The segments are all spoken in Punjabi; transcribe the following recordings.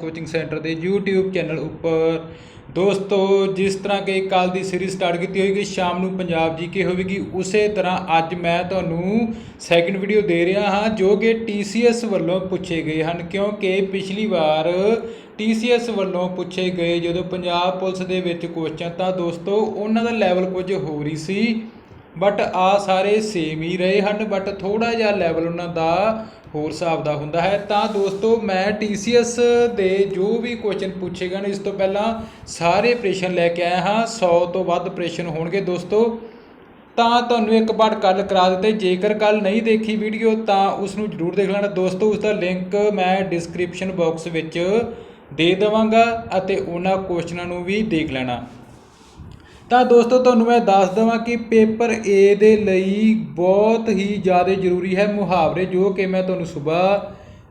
ਕੋਚਿੰਗ ਸੈਂਟਰ ਦੇ YouTube ਚੈਨਲ ਉੱਪਰ। ਦੋਸਤੋ, ਜਿਸ ਤਰ੍ਹਾਂ ਕਿ ਕੱਲ ਦੀ ਸੀਰੀਜ਼ ਸਟਾਰਟ ਕੀਤੀ ਹੋਏਗੀ, ਸ਼ਾਮ ਨੂੰ ਪੰਜਾਬ ਜੀਕੇ ਹੋਵੇਗੀ, ਉਸੇ ਤਰ੍ਹਾਂ ਅੱਜ ਮੈਂ ਤੁਹਾਨੂੰ ਸੈਕਿੰਡ ਵੀਡੀਓ ਦੇ ਰਿਹਾ ਹਾਂ, ਜੋ ਕਿ TCS ਵੱਲੋਂ ਪੁੱਛੇ ਗਏ ਹਨ। ਕਿਉਂਕਿ ਪਿਛਲੀ ਵਾਰ TCS ਵੱਲੋਂ ਪੁੱਛੇ ਗਏ, ਜਦੋਂ ਪੰਜਾਬ ਪੁਲਿਸ ਦੇ ਵਿੱਚ ਕੁਐਸਚਨ ਤਾਂ ਦੋਸਤੋ, ਉਹਨਾਂ ਦਾ ਲੈਵਲ ਕੁਝ ਹੋ ਰਹੀ ਸੀ। ਬਟ ਆ ਸਾਰੇ ਸੇਮ ਹੀ ਰਹੇ ਹਨ ਬਟ ਥੋੜਾ ਜਿਹਾ ਲੈਵਲ ਉਹਨਾਂ ਦਾ ਹੋਰ ਹਿਸਾਬ ਦਾ ਹੁੰਦਾ ਹੈ। ਤਾਂ ਦੋਸਤੋ, ਮੈਂ TCS ਦੇ ਜੋ ਵੀ ਕੁਐਸਚਨ ਪੁੱਛੇ ਗਏ ਨੇ, ਇਸ ਤੋਂ ਪਹਿਲਾਂ ਸਾਰੇ ਪ੍ਰਸ਼ਨ ਲੈ ਕੇ ਆਇਆ ਹਾਂ। 100 ਤੋਂ ਵੱਧ ਪ੍ਰਸ਼ਨ ਹੋਣਗੇ ਦੋਸਤੋ। ਤਾਂ ਤੁਹਾਨੂੰ ਇੱਕ ਵਾਰ ਕੱਲ ਕਰਾ ਦਿੱਤੇ। ਜੇਕਰ ਕੱਲ ਨਹੀਂ ਦੇਖੀ ਵੀਡੀਓ, ਤਾਂ ਉਸ ਨੂੰ ਜਰੂਰ ਦੇਖ ਲੈਣਾ। ਦੋਸਤੋ ਉਸ ਦਾ ਲਿੰਕ ਮੈਂ ਡਿਸਕ੍ਰਿਪਸ਼ਨ ਬਾਕਸ ਵਿੱਚ ਦੇ ਦੇਵਾਂਗਾ ਅਤੇ ਉਹਨਾਂ ਕੁਐਸਚਨਾਂ ਨੂੰ ਵੀ ਦੇਖ ਲੈਣਾ। ਤਾਂ ਦੋਸਤੋ, ਤੁਹਾਨੂੰ ਮੈਂ ਦੱਸ ਦਵਾਂ ਕਿ ਪੇਪਰ ਏ ਦੇ ਲਈ ਬਹੁਤ ਹੀ ਜ਼ਿਆਦਾ ਜ਼ਰੂਰੀ ਹੈ ਮੁਹਾਵਰੇ, ਜੋ ਕਿ ਮੈਂ ਤੁਹਾਨੂੰ ਸਵੇਰ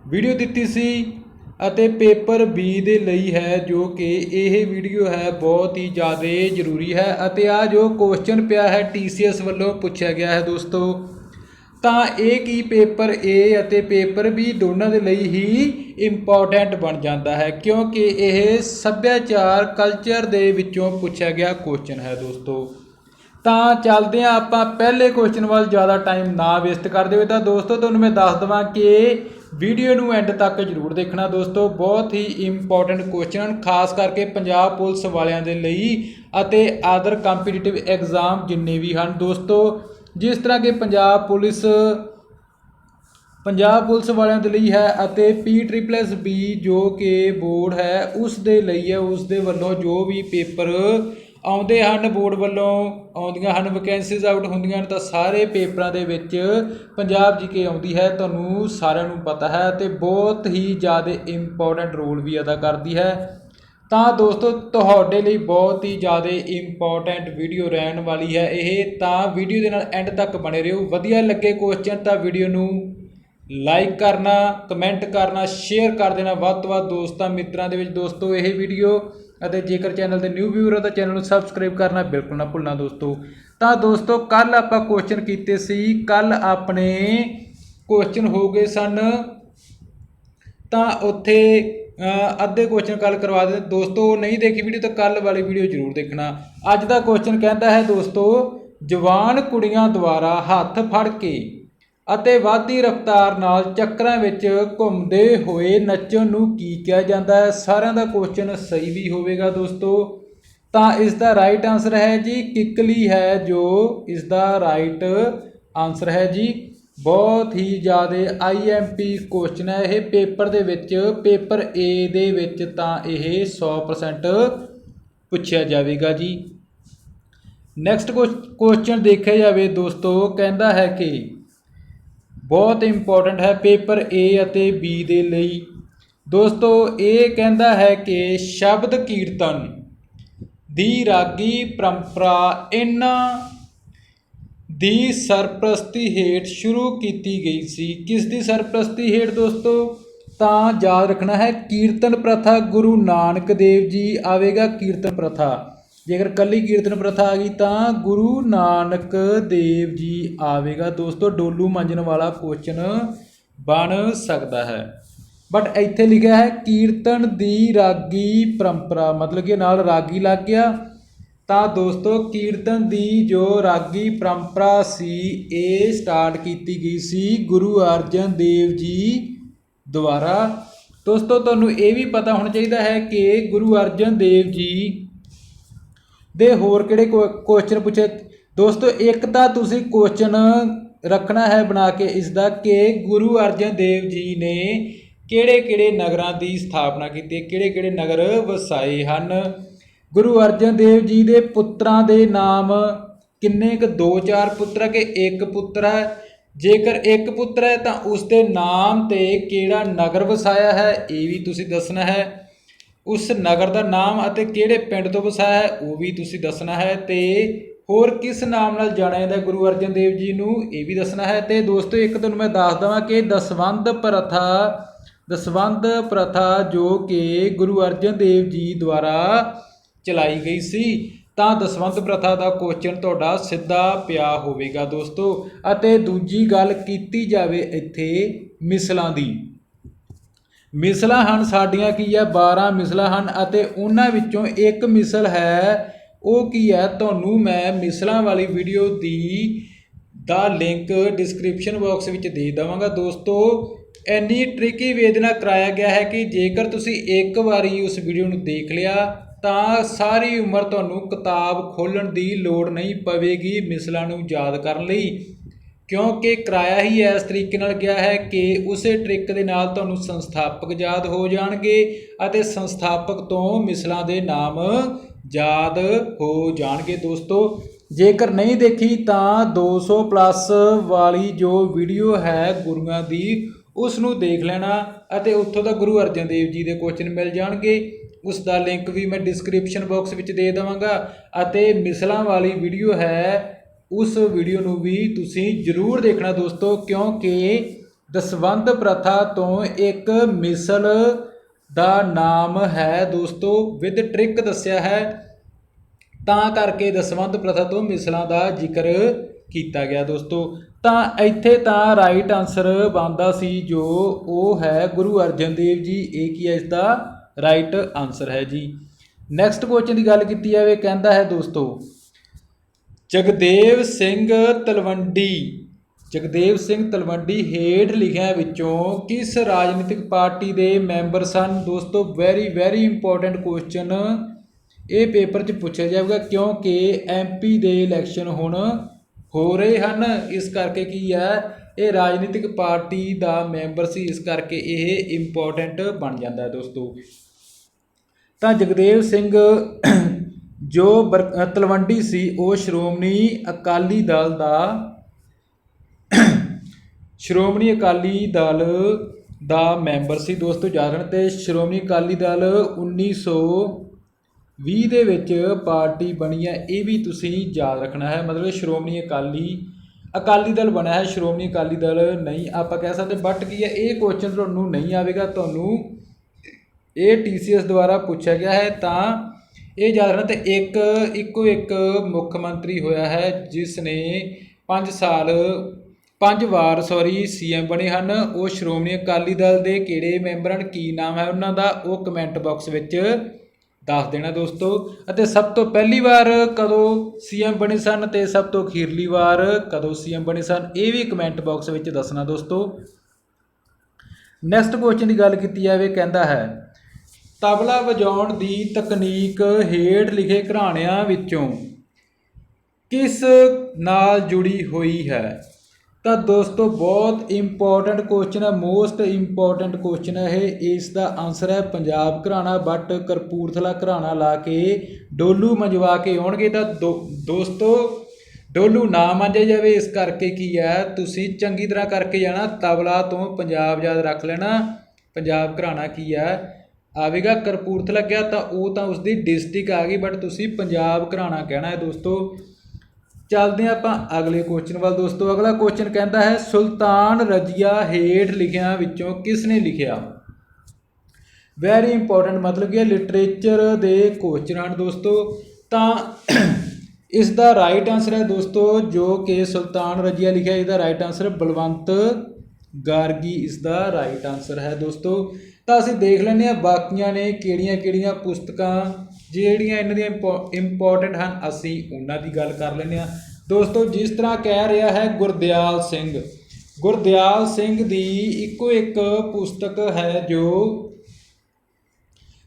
ਵੀਡੀਓ ਦਿੱਤੀ ਸੀ ਅਤੇ ਪੇਪਰ ਬੀ ਦੇ ਲਈ ਹੈ, ਜੋ ਕਿ ਇਹ ਵੀਡੀਓ ਹੈ ਬਹੁਤ ਹੀ ਜ਼ਿਆਦਾ ਜ਼ਰੂਰੀ ਹੈ। ਅਤੇ ਆ ਜੋ ਕੁਐਸਚਨ ਪਿਆ ਹੈ TCS ਵੱਲੋਂ ਪੁੱਛਿਆ ਗਿਆ ਹੈ ਦੋਸਤੋ ਤਾਂ ਇਹ ਕੀ ਪੇਪਰ A ਅਤੇ ਪੇਪਰ B ਦੋਨਾਂ ਦੇ ਲਈ ਹੀ ਇੰਪੋਰਟੈਂਟ ਬਣ ਜਾਂਦਾ ਹੈ, ਕਿਉਂਕਿ ਇਹ ਸੱਭਿਆਚਾਰ ਕਲਚਰ ਦੇ ਵਿੱਚੋਂ ਪੁੱਛਿਆ ਗਿਆ ਕੁਐਸਚਨ ਹੈ ਦੋਸਤੋ। ਤਾਂ ਚੱਲਦੇ ਹਾਂ ਆਪਾਂ ਪਹਿਲੇ ਕੁਐਸਚਨ ਵੱਲ, ਜ਼ਿਆਦਾ ਟਾਈਮ ਨਾ ਵੇਸਟ ਕਰਦੇ ਹੋਏ ਤਾਂ ਦੋਸਤੋ, ਤੁਹਾਨੂੰ ਮੈਂ ਦੱਸ ਦਵਾਂ ਕਿ ਵੀਡੀਓ ਨੂੰ ਐਂਡ ਤੱਕ ਜਰੂਰ ਦੇਖਣਾ ਦੋਸਤੋ। ਬਹੁਤ ਹੀ ਇੰਪੋਰਟੈਂਟ ਕੁਐਸਚਨ ਖਾਸ ਕਰਕੇ ਪੰਜਾਬ ਪੁਲਿਸ ਵਾਲਿਆਂ ਦੇ ਲਈ ਅਤੇ ਆਦਰ ਕੰਪੀਟੀਟਿਵ ਐਗਜ਼ਾਮ ਜਿੰਨੇ ਵੀ ਹਨ ਦੋਸਤੋ। ਜਿਸ ਤਰ੍ਹਾਂ ਕਿ ਪੰਜਾਬ ਪੁਲਿਸ ਪੰਜਾਬ ਪੁਲਿਸ ਵਾਲਿਆਂ ਦੇ ਲਈ ਹੈ ਅਤੇ ਪੀ ਟ੍ਰਿਪਲਸ ਬੀ ਜੋ ਕਿ ਬੋਰਡ ਹੈ, ਉਸ ਦੇ ਲਈ ਹੈ, ਉਸ ਦੇ ਵੱਲੋਂ ਜੋ ਵੀ ਪੇਪਰ ਆਉਂਦੇ ਹਨ, ਬੋਰਡ ਵੱਲੋਂ ਆਉਂਦੀਆਂ ਹਨ ਵੈਕੈਂਸੀਜ਼ ਆਊਟ ਹੁੰਦੀਆਂ ਹਨ, ਤਾਂ ਸਾਰੇ ਪੇਪਰਾਂ ਦੇ ਵਿੱਚ ਪੰਜਾਬ ਜੀਕੇ ਆਉਂਦੀ ਹੈ, ਤੁਹਾਨੂੰ ਸਾਰਿਆਂ ਨੂੰ ਪਤਾ ਹੈ ਤੇ ਬਹੁਤ ਹੀ ਜ਼ਿਆਦਾ ਇੰਪੋਰਟੈਂਟ ਰੋਲ ਵੀ ਅਦਾ ਕਰਦੀ ਹੈ। ਤਾਂ ਦੋਸਤੋ, ਤੁਹਾਡੇ ਲਈ ਬਹੁਤ ਹੀ ਜ਼ਿਆਦਾ ਇੰਪੋਰਟੈਂਟ ਵੀਡੀਓ ਰਹਿਣ ਵਾਲੀ ਹੈ ਇਹ। ਤਾਂ ਵੀਡੀਓ ਦੇ ਨਾਲ ਐਂਡ ਤੱਕ ਬਣੇ ਰਹੋ। ਵਧੀਆ ਲੱਗੇ ਕੁਐਸਚਨ ਤਾਂ ਵੀਡੀਓ ਨੂੰ ਲਾਈਕ ਕਰਨਾ ਕਮੈਂਟ ਕਰਨਾ ਸ਼ੇਅਰ ਕਰ ਦੇਣਾ। ਵੱਧ ਤੋਂ ਵੱਧ ਦੋਸਤਾਂ, ਮਿੱਤਰਾਂ ਦੇ ਵਿੱਚ ਦੋਸਤੋ, ਇਹ ਵੀਡੀਓ ਅਤੇ ਜੇਕਰ ਚੈਨਲ ਤੇ ਨਿਊ ਵਿਊਅਰ ਹੋ ਤਾਂ ਚੈਨਲ ਨੂੰ ਸਬਸਕ੍ਰਾਈਬ ਕਰਨਾ ਬਿਲਕੁਲ ਨਾ ਭੁੱਲਣਾ ਦੋਸਤੋ। ਤਾਂ ਦੋਸਤੋ ਕੱਲ ਆਪਾਂ ਕੁਐਸਚਨ ਕੀਤੇ ਸੀ। ਕੱਲ ਆਪਣੇ ਕੁਐਸਚਨ ਹੋ ਗਏ ਸਨ। ਤਾਂ ਉੱਥੇ ਅੱਧੇ ਕੁਐਸਚਨ ਕੱਲ ਕਰਵਾ ਦਿੰਦੇ ਦੋਸਤੋ, ਨਹੀਂ ਦੇਖੀ ਵੀਡੀਓ ਤਾਂ ਕੱਲ ਵਾਲੀ ਵੀਡੀਓ ਜ਼ਰੂਰ ਦੇਖਣਾ। ਅੱਜ ਦਾ ਕੁਐਸਚਨ ਕਹਿੰਦਾ ਹੈ, ਦੋਸਤੋ, ਜਵਾਨ ਕੁੜੀਆਂ ਦੁਆਰਾ ਹੱਥ ਫੜ ਕੇ ਅਤੇ ਵਾਧੀ ਰਫ਼ਤਾਰ ਨਾਲ ਚੱਕਰਾਂ ਵਿੱਚ ਘੁੰਮਦੇ ਹੋਏ ਨੱਚਣ ਨੂੰ ਕੀ ਕਿਹਾ ਜਾਂਦਾ ਹੈ? ਸਾਰਿਆਂ ਦਾ ਕੁਐਸਚਨ ਸਹੀ ਵੀ ਹੋਵੇਗਾ, ਦੋਸਤੋ। ਤਾਂ ਇਸ ਦਾ ਰਾਈਟ ਆਨਸਰ ਹੈ ਜੀ, ਕਿੱਕਲੀ ਹੈ ਜੋ ਇਸ ਦਾ ਰਾਈਟ ਆਨਸਰ ਹੈ ਜੀ। ਬਹੁਤ ਹੀ ਜ਼ਿਆਦਾ ਆਈਐਮਪੀ ਕੁਐਸਚਨ ਹੈ ਇਹ ਪੇਪਰ ਦੇ ਵਿੱਚ, ਪੇਪਰ ਏ ਦੇ ਵਿੱਚ ਤਾਂ ਇਹ 100% ਪੁੱਛਿਆ ਜਾਵੇਗਾ ਜੀ। ਨੈਕਸਟ ਕੁਐਸਚਨ ਦੇਖਿਆ ਜਾਵੇ ਦੋਸਤੋ, ਕਹਿੰਦਾ ਹੈ ਕਿ ਬਹੁਤ ਇੰਪੋਰਟੈਂਟ ਹੈ ਪੇਪਰ ਏ ਅਤੇ ਬੀ ਦੇ ਲਈ। ਦੋਸਤੋ, ਇਹ ਕਹਿੰਦਾ ਹੈ ਕਿ ਸ਼ਬਦ ਕੀਰਤਨ ਦੀ ਰਾਗੀ ਪਰੰਪਰਾ ਇਹਨਾਂ ਦੀ ਸਰਪ੍ਰਸਤੀ ਹੇਠ ਸ਼ੁਰੂ ਕੀਤੀ ਗਈ ਸੀ। ਕਿਸ ਦੀ ਸਰਪ੍ਰਸਤੀ ਹੇਠ ਦੋਸਤੋ? ਤਾਂ ਯਾਦ ਰੱਖਣਾ ਹੈ, ਕੀਰਤਨ ਪ੍ਰਥਾ ਗੁਰੂ ਨਾਨਕ ਦੇਵ ਜੀ ਆਵੇਗਾ ਕੀਰਤਨ ਪ੍ਰਥਾ। ਜੇਕਰ ਕੱਲੀ ਕੀਰਤਨ ਪ੍ਰਥਾ ਆ ਗਈ ਤਾਂ ਗੁਰੂ ਨਾਨਕ ਦੇਵ ਜੀ ਆਵੇਗਾ। ਦੋਸਤੋ, ਡੋਲੂ ਮੰਜਣ ਵਾਲਾ ਕੁਐਸਚਨ ਬਣ ਸਕਦਾ ਹੈ। ਬਟ ਇੱਥੇ ਲਿਖਿਆ ਹੈ, ਕੀਰਤਨ ਦੀ ਰਾਗੀ ਪਰੰਪਰਾ, ਮਤਲਬ ਕਿ ਨਾਲ ਰਾਗੀ ਲੱਗ ਗਿਆ। ਤਾਂ ਦੋਸਤੋ, ਕੀਰਤਨ ਦੀ ਜੋ ਰਾਗੀ ਪਰੰਪਰਾ ਸੀ, ਇਹ ਸਟਾਰਟ ਕੀਤੀ ਗਈ ਸੀ ਗੁਰੂ ਅਰਜਨ ਦੇਵ ਜੀ ਦੁਆਰਾ। ਦੋਸਤੋ, ਤੁਹਾਨੂੰ ਇਹ ਵੀ ਪਤਾ ਹੋਣਾ ਚਾਹੀਦਾ ਹੈ ਕਿ ਗੁਰੂ ਅਰਜਨ ਦੇਵ ਜੀ ਦੇ ਹੋਰ ਕਿਹੜੇ ਕੁਐਸਚਨ ਪੁੱਛੇ? ਦੋਸਤੋ, ਇੱਕ ਤਾਂ ਤੁਸੀਂ ਕੁਐਸਚਨ ਰੱਖਣਾ ਹੈ ਬਣਾ ਕੇ ਇਸ ਦਾ ਕਿ ਗੁਰੂ ਅਰਜਨ ਦੇਵ ਜੀ ਨੇ ਕਿਹੜੇ ਕਿਹੜੇ ਨਗਰਾਂ ਦੀ ਸਥਾਪਨਾ ਕੀਤੀ ਕਿਹੜੇ ਕਿਹੜੇ ਨਗਰ ਵਸਾਏ ਹਨ। ਗੁਰੂ ਅਰਜਨ ਦੇਵ ਜੀ ਦੇ ਪੁੱਤਰਾਂ ਦੇ ਨਾਮ ਕਿੰਨੇ ਕੁ? ਦੋ ਚਾਰ ਪੁੱਤਰ ਕਿ ਇੱਕ ਪੁੱਤਰ ਹੈ? ਜੇਕਰ ਇੱਕ ਪੁੱਤਰ ਹੈ ਤਾਂ ਉਸ ਦੇ ਨਾਮ ਤੇ ਕਿਹੜਾ ਨਗਰ ਵਸਾਇਆ ਹੈ? ਇਹ ਵੀ ਤੁਸੀਂ ਦੱਸਣਾ ਹੈ। ਉਸ ਨਗਰ ਦਾ ਨਾਮ ਅਤੇ ਕਿਹੜੇ ਪਿੰਡ ਤੋਂ ਵਸਾਇਆ ਹੈ? ਉਹ ਵੀ ਤੁਸੀਂ ਦੱਸਣਾ ਹੈ। ਤੇ ਹੋਰ ਕਿਸ ਨਾਮ ਨਾਲ ਜਾਣਿਆ ਜਾਂਦਾ ਗੁਰੂ ਅਰਜਨ ਦੇਵ ਜੀ ਨੂੰ? ਇਹ ਵੀ ਦੱਸਣਾ ਹੈ। ਤੇ ਦੋਸਤੋ, ਇੱਕ ਤੁਹਾਨੂੰ ਮੈਂ ਦੱਸ ਦਵਾਂ ਕਿ ਦਸਵੰਧ ਪ੍ਰਥਾ ਦਸਵੰਧ ਪ੍ਰਥਾ ਜੋ ਕਿ ਗੁਰੂ ਅਰਜਨ ਦੇਵ ਜੀ ਦੁਆਰਾ ਚਲਾਈ ਗਈ ਸੀ। ਤਾਂ ਦਸਵੰਧ ਪ੍ਰਥਾ ਦਾ ਕੁਐਸਚਨ ਤੁਹਾਡਾ ਸਿੱਧਾ ਪਿਆ ਹੋਵੇਗਾ ਦੋਸਤੋ। ਅਤੇ ਦੂਜੀ ਗੱਲ ਕੀਤੀ ਜਾਵੇ ਇੱਥੇ ਮਿਸਲਾਂ ਦੀ। ਮਿਸਲਾਂ ਹਨ ਸਾਡੀਆਂ ਕੀ ਹੈ 12 ਮਿਸਲਾਂ ਹਨ ਅਤੇ ਉਹਨਾਂ ਵਿੱਚੋਂ ਇੱਕ ਮਿਸਲ ਹੈ। ਉਹ ਕੀ ਹੈ ਤੁਹਾਨੂੰ ਮੈਂ ਮਿਸਲਾਂ ਵਾਲੀ ਵੀਡੀਓ ਦੀ ਦਾ ਲਿੰਕ ਡਿਸਕ੍ਰਿਪਸ਼ਨ ਬਾਕਸ ਵਿੱਚ ਦੇ ਦਵਾਂਗਾ ਦੋਸਤੋ। ਇੰਨੀ ਟ੍ਰਿਕੀ ਵੇਦਨਾ ਕਰਾਇਆ ਗਿਆ ਹੈ ਕਿ ਜੇਕਰ ਤੁਸੀਂ ਇੱਕ ਵਾਰੀ ਉਸ ਵੀਡੀਓ ਨੂੰ ਦੇਖ ਲਿਆ ਤਾਂ ਸਾਰੀ ਉਮਰ ਤੁਹਾਨੂੰ ਕਿਤਾਬ ਖੋਲਣ ਦੀ ਲੋੜ ਨਹੀਂ ਪਵੇਗੀ ਮਿਸਲਾਂ ਨੂੰ ਯਾਦ ਕਰਨ ਲਈ, ਕਿਉਂਕਿ ਕਿਰਾਇਆ ਹੀ ਇਸ ਤਰੀਕੇ ਨਾਲ ਗਿਆ ਹੈ ਕਿ ਉਸੇ ਟ੍ਰਿਕ ਦੇ ਨਾਲ ਤੁਹਾਨੂੰ ਸੰਸਥਾਪਕ ਯਾਦ ਹੋ ਜਾਣਗੇ ਅਤੇ ਸੰਸਥਾਪਕ ਤੋਂ ਮਿਸਲਾਂ ਦੇ ਨਾਮ ਯਾਦ ਹੋ ਜਾਣਗੇ ਦੋਸਤੋ। ਜੇਕਰ ਨਹੀਂ ਦੇਖੀ ਤਾਂ 200 ਪਲੱਸ ਵਾਲੀ ਜੋ ਵੀਡੀਓ ਹੈ ਗੁਰੂਆਂ ਦੀ, ਉਸ ਨੂੰ ਦੇਖ ਲੈਣਾ ਅਤੇ ਉੱਥੋਂ ਦਾ ਗੁਰੂ ਅਰਜਨ ਦੇਵ ਜੀ ਦੇ ਕੁਐਸਚਨ ਮਿਲ ਜਾਣਗੇ। ਉਸ ਦਾ ਲਿੰਕ ਵੀ ਮੈਂ ਡਿਸਕ੍ਰਿਪਸ਼ਨ ਬਾਕਸ ਵਿੱਚ ਦੇ ਦੇਵਾਂਗਾ ਅਤੇ ਮਿਸਲਾਂ ਵਾਲੀ ਵੀਡੀਓ ਹੈ, ਉਸ ਵੀਡੀਓ ਨੂੰ ਵੀ ਤੁਸੀਂ ਜ਼ਰੂਰ ਦੇਖਣਾ ਦੋਸਤੋ, ਕਿਉਂਕਿ ਦਸਵੰਧ ਪ੍ਰਥਾ ਤੋਂ ਇੱਕ ਮਿਸਲ ਦਾ ਨਾਮ ਹੈ ਦੋਸਤੋ ਵਿਦ ਟ੍ਰਿਕ ਦੱਸਿਆ ਹੈ। ਤਾਂ ਕਰਕੇ ਦਸਵੰਧ ਪ੍ਰਥਾ ਤੋਂ ਮਿਸਲਾਂ ਦਾ ਜ਼ਿਕਰ ਕੀਤਾ ਗਿਆ ਦੋਸਤੋ। ਤਾਂ ਇੱਥੇ ਤਾਂ ਰਾਈਟ ਆਨਸਰ ਬਣਦਾ ਸੀ ਜੋ ਉਹ ਹੈ ਗੁਰੂ ਅਰਜਨ ਦੇਵ ਜੀ, ਇਹ ਕੀ ਹੈ ਇਸ ਦਾ ਰਾਈਟ ਆਨਸਰ ਹੈ ਜੀ। ਨੈਕਸਟ ਕੁਐਸਚਨ ਦੀ ਗੱਲ ਕੀਤੀ ਜਾਵੇ, ਕਹਿੰਦਾ ਹੈ ਦੋਸਤੋ, ਜਗਦੇਵ ਸਿੰਘ ਤਲਵੰਡੀ, ਜਗਦੇਵ ਸਿੰਘ ਤਲਵੰਡੀ ਹੇਠ ਲਿਖਿਆਂ ਵਿੱਚੋਂ, ਕਿਸ ਰਾਜਨੀਤਿਕ ਪਾਰਟੀ ਦੇ ਮੈਂਬਰ ਸਨ? ਦੋਸਤੋ ਵੈਰੀ ਵੈਰੀ ਇੰਪੋਰਟੈਂਟ ਕੁਐਸਚਨ ਇਹ ਪੇਪਰ 'ਚ ਪੁੱਛਿਆ ਜਾਊਗਾ, ਕਿਉਂਕਿ ਐਮਪੀ ਦੇ ਇਲੈਕਸ਼ਨ ਹੁਣ ਹੋ ਰਹੇ ਹਨ। ਇਸ ਕਰਕੇ ਕੀ ਹੈ, ਇਹ ਰਾਜਨੀਤਿਕ ਪਾਰਟੀ ਦਾ ਮੈਂਬਰ ਸੀ, ਇਸ ਕਰਕੇ ਇਹ ਇੰਪੋਰਟੈਂਟ ਬਣ ਜਾਂਦਾ ਹੈ ਦੋਸਤੋ। ਤਾਂ ਜਗਦੇਵ ਸਿੰਘ ਜੋ ਬਰ- ਤਲਵੰਡੀ ਸੀ, ਉਹ ਸ਼੍ਰੋਮਣੀ ਅਕਾਲੀ ਦਲ ਦਾ ਸ਼੍ਰੋਮਣੀ ਅਕਾਲੀ ਦਲ ਦਾ ਮੈਂਬਰ ਸੀ ਦੋਸਤੋ ਜਾਣਨ ਤੇ ਸ਼੍ਰੋਮਣੀ ਅਕਾਲੀ ਦਲ 1920 ਦੇ ਵਿੱਚ ਪਾਰਟੀ ਬਣੀ ਹੈ, ਇਹ ਵੀ ਤੁਸੀਂ ਯਾਦ ਰੱਖਣਾ ਹੈ। ਮਤਲਬ ਸ਼੍ਰੋਮਣੀ ਅਕਾਲੀ ਅਕਾਲੀ ਦਲ ਬਣਿਆ ਹੈ, ਸ਼੍ਰੋਮਣੀ ਅਕਾਲੀ ਦਲ ਨਹੀਂ ਆਪਾਂ ਕਹਿ ਸਕਦੇ ਬਟ ਕੀ ਹੈ, ਇਹ ਕੁਐਸਚਨ ਤੁਹਾਨੂੰ ਨਹੀਂ ਆਵੇਗਾ, ਤੁਹਾਨੂੰ ਇਹ TCS ਦੁਆਰਾ ਪੁੱਛਿਆ ਗਿਆ ਹੈ, ਤਾਂ ਇਹ ਯਾਦ ਰੱਖਣਾ ਤੇ ਇੱਕ, ਇੱਕੋ ਇੱਕ ਮੁੱਖ ਮੰਤਰੀ ਹੋਇਆ ਹੈ, ਜਿਸ ਨੇ 5 ਸਾਲ, ਪੰਜ ਵਾਰ ਸੌਰੀ ਸੀਐਮ ਬਣੇ ਹਨ। ਉਹ ਸ਼੍ਰੋਮਣੀ ਅਕਾਲੀ ਦਲ ਦੇ ਕਿਹੜੇ ਮੈਂਬਰ ਹਨ, ਕੀ ਨਾਮ ਹੈ ਉਹਨਾਂ ਦਾ, ਉਹ ਕਮੈਂਟ ਬਾਕਸ ਵਿੱਚ ਦੱਸ ਦੇਣਾ ਦੋਸਤੋ। ਅਤੇ ਸਭ ਤੋਂ ਪਹਿਲੀ ਵਾਰ ਕਦੋਂ ਸੀਐਮ ਬਣੇ ਸਨ ਤੇ ਸਭ ਤੋਂ ਅਖੀਰਲੀ ਵਾਰ ਕਦੋਂ ਸੀਐਮ ਬਣੇ ਸਨ, ਇਹ ਵੀ ਕਮੈਂਟ ਬਾਕਸ ਵਿੱਚ ਦੱਸਣਾ ਦੋਸਤੋ। ਨੈਕਸਟ ਕੁਐਸਚਨ ਦੀ ਗੱਲ ਕੀਤੀ ਜਾਵੇ, ਕਹਿੰਦਾ ਹੈ ਤਬਲਾ ਵਜਾਉਣ ਦੀ ਤਕਨੀਕ ਹੇਠ ਲਿਖੇ ਘਰਾਣਿਆਂ ਵਿੱਚੋਂ ਕਿਸ ਨਾਲ ਜੁੜੀ ਹੋਈ ਹੈ? ਤਾਂ ਦੋਸਤੋ, ਬਹੁਤ ਇੰਪੋਰਟੈਂਟ ਕੁਐਸਚਨ ਹੈ ਮੋਸਟ ਇੰਪੋਰਟੈਂਟ ਕੁਐਸਚਨ ਹੈ ਇਹ। ਇਸ ਦਾ ਆਨਸਰ ਹੈ ਪੰਜਾਬ ਘਰਾਣਾ ਬਟ ਕਰਪੂਰਥਲਾ ਘਰਾਣਾ ਲਾ ਕੇ ਡੋਲੂ ਮੰਜਵਾ ਕੇ ਆਉਣਗੇ। ਤਾਂ ਦੋ- ਦੋਸਤੋ, ਡੋਲੂ ਨਾ ਮੰਜਿਆ ਜਾਵੇ, ਇਸ ਕਰਕੇ ਕੀ ਹੈ, ਤੁਸੀਂ ਚੰਗੀ ਤਰ੍ਹਾਂ ਕਰਕੇ ਜਾਣਾ, ਤਬਲਾ ਤੋਂ ਪੰਜਾਬ ਯਾਦ ਰੱਖ ਲੈਣਾ। ਪੰਜਾਬ ਘਰਾਣਾ ਕੀ ਹੈ ਆਵੇਗਾ ਕਰਪੂਰਥਲਾ ਗਿਆ ਤਾਂ ਉਹ ਤਾਂ ਉਸਦੀ ਡਿਸਟ੍ਰਿਕਟ ਆ ਗਈ ਬਟ ਤੁਸੀਂ ਪੰਜਾਬ ਘਰਾਣਾ ਕਹਿਣਾ ਹੈ ਦੋਸਤੋ। ਚੱਲਦੇ ਹਾਂ ਆਪਾਂ ਅਗਲੇ ਕੁਐਸਚਨ ਵੱਲ ਦੋਸਤੋ। ਅਗਲਾ ਕੁਐਸਚਨ ਕਹਿੰਦਾ ਹੈ, ਸੁਲਤਾਨ ਰਜੀਆ ਹੇਠ ਲਿਖਿਆਂ ਵਿੱਚੋਂ ਕਿਸ ਨੇ ਲਿਖਿਆ? ਵੈਰੀ ਇੰਪੋਰਟੈਂਟ ਮਤਲਬ ਕਿ ਲਿਟਰੇਚਰ ਦੇ ਕੁਐਸਚਨ ਹਨ ਦੋਸਤੋ। ਤਾਂ ਇਸ ਦਾ ਰਾਈਟ ਆਨਸਰ ਹੈ ਦੋਸਤੋ, ਜੋ ਕਿ ਸੁਲਤਾਨ ਰਜੀਆ ਲਿਖਿਆ। ਇਹਦਾ ਰਾਈਟ ਆਨਸਰ ਬਲਵੰਤ ਗਾਰਗੀ, ਇਸ ਦਾ ਰਾਈਟ ਆਨਸਰ ਹੈ ਦੋਸਤੋ। ਤਾਂ ਅਸੀਂ ਦੇਖ ਲੈਂਦੇ ਹਾਂ ਬਾਕੀਆਂ ਨੇ ਕਿਹੜੀਆਂ-ਕਿਹੜੀਆਂ ਪੁਸਤਕਾਂ, ਜਿਹੜੀਆਂ ਇਹਨਾਂ ਦੀਆਂ ਇੰਪੋਰਟੈਂਟ ਹਨ, ਅਸੀਂ ਉਹਨਾਂ ਦੀ ਗੱਲ ਕਰ ਲੈਂਦੇ ਹਾਂ। ਦੋਸਤੋ, ਜਿਸ ਤਰ੍ਹਾਂ ਕਹਿ ਰਿਹਾ ਹੈ ਗੁਰਦਿਆਲ ਸਿੰਘ ਗੁਰਦਿਆਲ ਸਿੰਘ ਦੀ ਇੱਕੋ ਇੱਕ ਪੁਸਤਕ ਹੈ ਜੋ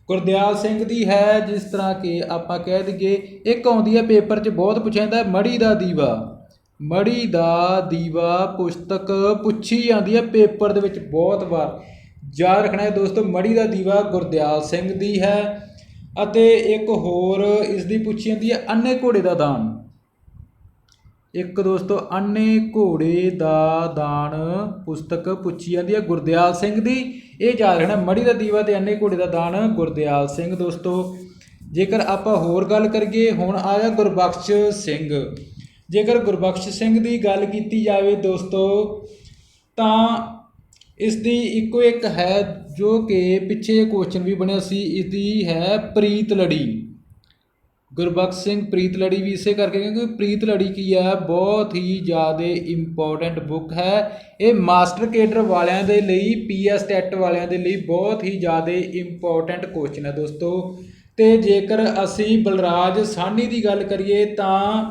ਗੁਰਦਿਆਲ ਸਿੰਘ ਦੀ ਹੈ, ਜਿਸ ਤਰ੍ਹਾਂ ਕਿ ਆਪਾਂ ਕਹਿ ਦਈਏ, ਇੱਕ ਆਉਂਦੀ ਹੈ ਪੇਪਰ 'ਚ ਬਹੁਤ ਪੁੱਛਿਆ ਜਾਂਦਾ ਮੜੀ ਦਾ ਦੀਵਾ। ਮੜੀ ਦਾ ਦੀਵਾ ਪੁਸਤਕ ਪੁੱਛੀ ਜਾਂਦੀ ਹੈ ਪੇਪਰ ਦੇ ਵਿੱਚ ਬਹੁਤ ਵਾਰ। ਯਾਦ ਰੱਖਣਾ ਹੈ ਦੋਸਤੋ ਮੜੀ ਦਾ ਦੀਵਾ ਗੁਰਦਿਆਲ ਸਿੰਘ ਦੀ ਹੈ ਅਤੇ ਇੱਕ ਹੋਰ ਇਸ ਦੀ ਪੁੱਛੀ ਜਾਂਦੀ ਹੈ ਅੰਨੇ ਘੋੜੇ ਦਾ ਦਾਨ। ਇੱਕ ਦੋਸਤੋ ਅੰਨੇ ਘੋੜੇ ਦਾ ਦਾਨ ਪੁਸਤਕ ਪੁੱਛੀ ਜਾਂਦੀ ਹੈ ਗੁਰਦਿਆਲ ਸਿੰਘ ਦੀ। ਇਹ ਯਾਦ ਰੱਖਣਾ ਮੜੀ ਦਾ ਦੀਵਾ ਤੇ ਅੰਨੇ ਘੋੜੇ ਦਾ ਦਾਨ ਗੁਰਦਿਆਲ ਸਿੰਘ, ਦੋਸਤੋ। ਜੇਕਰ ਆਪਾਂ ਹੋਰ ਗੱਲ ਕਰੀਏ, ਹੁਣ ਆਇਆ ਗੁਰਬਖਸ਼ ਸਿੰਘ। ਜੇਕਰ ਗੁਰਬਖਸ਼ ਸਿੰਘ ਦੀ ਗੱਲ ਕੀਤੀ ਜਾਵੇ ਦੋਸਤੋ, ਤਾਂ ਇਸ ਦੀ ਇੱਕੋ ਇੱਕ ਹੈ ਜੋ ਕਿ ਪਿੱਛੇ ਕੁਐਸਚਨ ਵੀ ਬਣਿਆ ਸੀ ਇਸ ਦੀ ਹੈ ਪ੍ਰੀਤ ਲੜੀ। ਗੁਰਬਖਸ਼ ਸਿੰਘ ਪ੍ਰੀਤ ਲੜੀ ਵੀ ਇਸੇ ਕਰਕੇ, ਕਿਉਂਕਿ ਪ੍ਰੀਤ ਲੜੀ ਕੀ ਹੈ, ਬਹੁਤ ਹੀ ਜ਼ਿਆਦਾ ਇੰਪੋਰਟੈਂਟ ਬੁੱਕ ਹੈ। ਇਹ ਮਾਸਟਰ ਕੇਡਰ ਵਾਲਿਆਂ ਦੇ ਲਈ ਪੀਐਸ ਟੈਟ ਵਾਲਿਆਂ ਦੇ ਲਈ ਬਹੁਤ ਹੀ ਜ਼ਿਆਦਾ ਇੰਪੋਰਟੈਂਟ ਕੁਐਸਚਨ ਹੈ ਦੋਸਤੋ। ਤੇ ਜੇਕਰ ਅਸੀਂ ਬਲਰਾਜ ਸਾਨੀ ਦੀ ਗੱਲ ਕਰੀਏ, ਤਾਂ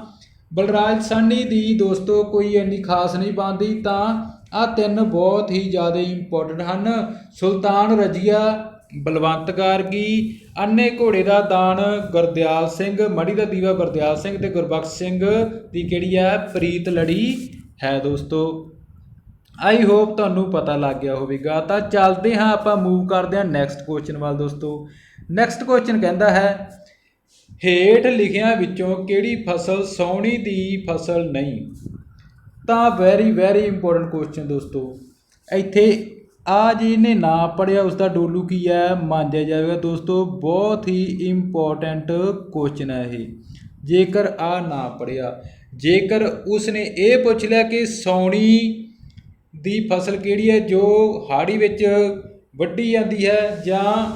ਬਲਰਾਜ ਸਾਨੀ ਦੀ ਦੋਸਤੋ ਕੋਈ ਇੰਨੀ ਖਾਸ ਨਹੀਂ ਬਣਦੀ, ਤਾਂ ਆ ਤਿੰਨ ਬਹੁਤ ਹੀ ਜ਼ਿਆਦਾ ਇੰਪੋਰਟੈਂਟ ਹਨ। ਸੁਲਤਾਨ ਰਜੀਆ, ਬਲਵੰਤ ਗਾਰਗੀ ਅੰਨੇ ਘੋੜੇ ਦਾ ਦਾਨ ਗੁਰਦਿਆਲ ਸਿੰਘ ਮੜੀ ਦਾ ਦੀਵਾ ਗੁਰਦਿਆਲ ਸਿੰਘ ਤੇ ਗੁਰਬਖਸ਼ ਸਿੰਘ ਦੀ ਕਿਹੜੀ ਹੈ ਪ੍ਰੀਤ ਲੜੀ ਹੈ ਦੋਸਤੋ। ਆਈ ਹੋਪ ਤੁਹਾਨੂੰ ਪਤਾ ਲੱਗ ਗਿਆ ਹੋਵੇਗਾ। ਤਾਂ ਚੱਲਦੇ ਹਾਂ, ਆਪਾਂ ਮੂਵ ਕਰਦੇ ਹਾਂ ਨੈਕਸਟ ਕੁਐਸਚਨ ਵੱਲ ਦੋਸਤੋ। ਨੈਕਸਟ ਕੁਐਸਚਨ ਕਹਿੰਦਾ ਹੈ, ਹੇਠ ਲਿਖਿਆਂ ਵਿੱਚੋਂ ਕਿਹੜੀ ਫਸਲ ਸੌਣੀ ਦੀ ਫਸਲ ਨਹੀਂ? ਤਾਂ ਵੈਰੀ ਵੈਰੀ ਇੰਪੋਰਟੈਂਟ ਕੁਐਸਚਨ ਦੋਸਤੋ। ਇੱਥੇ ਆ ਜਿਹਨੇ ਨਾ ਪੜਿਆ ਉਸ ਦਾ ਡੋਲੂ ਕੀ ਹੈ? ਮੰਨਿਆ ਜਾਵੇਗਾ ਦੋਸਤੋ, ਬਹੁਤ ਹੀ ਇੰਪੋਰਟੈਂਟ ਕੁਐਸਚਨ ਹੈ ਇਹ। ਜੇਕਰ ਆ ਨਾ ਪੜਿਆ ਜੇਕਰ ਉਸਨੇ ਇਹ ਪੁੱਛ ਲਿਆ ਕਿ ਸੌਣੀ ਦੀ ਫਸਲ ਕਿਹੜੀ ਹੈ, ਜੋ ਹਾੜੀ ਵਿੱਚ ਵੱਢੀ ਜਾਂਦੀ ਹੈ, ਜਾਂ